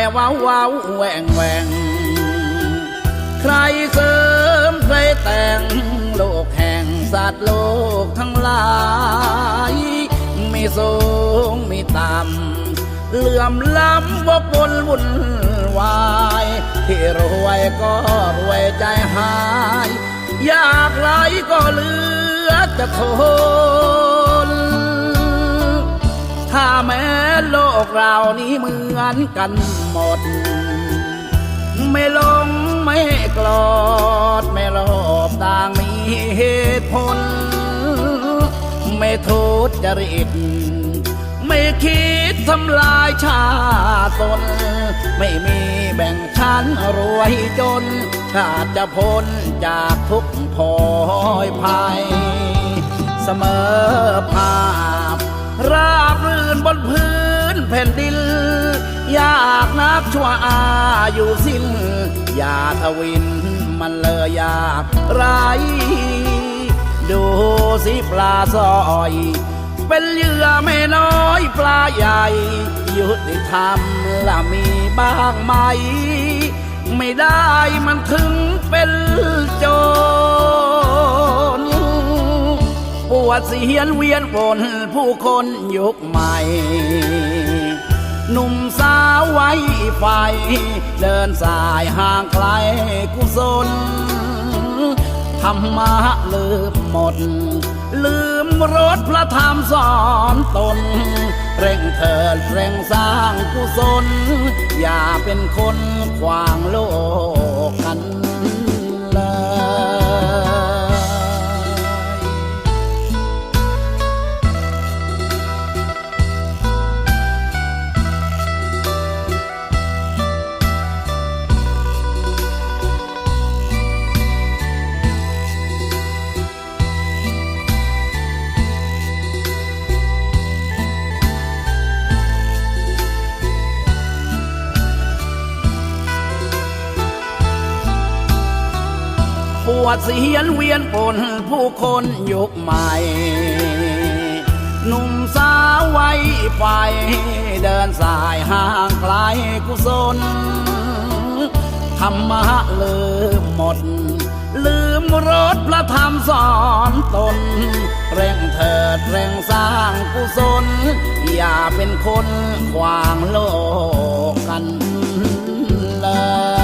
ยทำไมว้าวว้าวแหว่งแหว่งใครเสริมใครแต่งโลกแห่งสัตว์โลกทั้งหลาย มีสูงมีต่ำเหลื่อมล้ำวกวนวุ่นวาย ที่รวยก็รวยใจหาย อยากไรก็เหลือจะทน ถ้าแม้โลกเรานี้เหมือนกัน หมด ไม่หลงไม่กลอด ไม่โลภต่างมีเหตุผล ไม่ทุจริตไม่คิดทำลายชาติตนไม่มีแบ่งชั้นรวยจน ชาติจะพ้นจากทุกข์พอยภัย เสมอภาพ ราบรื่นบนพื้นแผ่นดิน อยากนักชั่วอาอยู่สิ้น อย่าทวินมันเลยอยากไร ดูสิปลาซอย เป็นเหยื่อไม่น้อยปลาใหญ่ ยุติธรรมละมีบ้างไหม ไม่ได้มันถึงเป็นโจรปวดเสียนเวียนวนผู้คนยุคใหม่ หนุ่มสาวไว้ไฟ เดินสายห่างไกลกุศลธรรมะลืมหมด ลืมรถพระธรรมสอนตน เร่งเถิดเร่งสร้างกุศล อย่าเป็นคนขวางโลกกัน วดเสียนเวียนปนผู้คนยุคใหม่ หนุ่มสาวไว้ไฟเดินสายห่างไกลกุศลธรรมะลืมหมด ลืมรถพระธรรมสอนตน เร่งเถิดเร่งสร้างกุศล อย่าเป็นคนขวางโลกกันเลย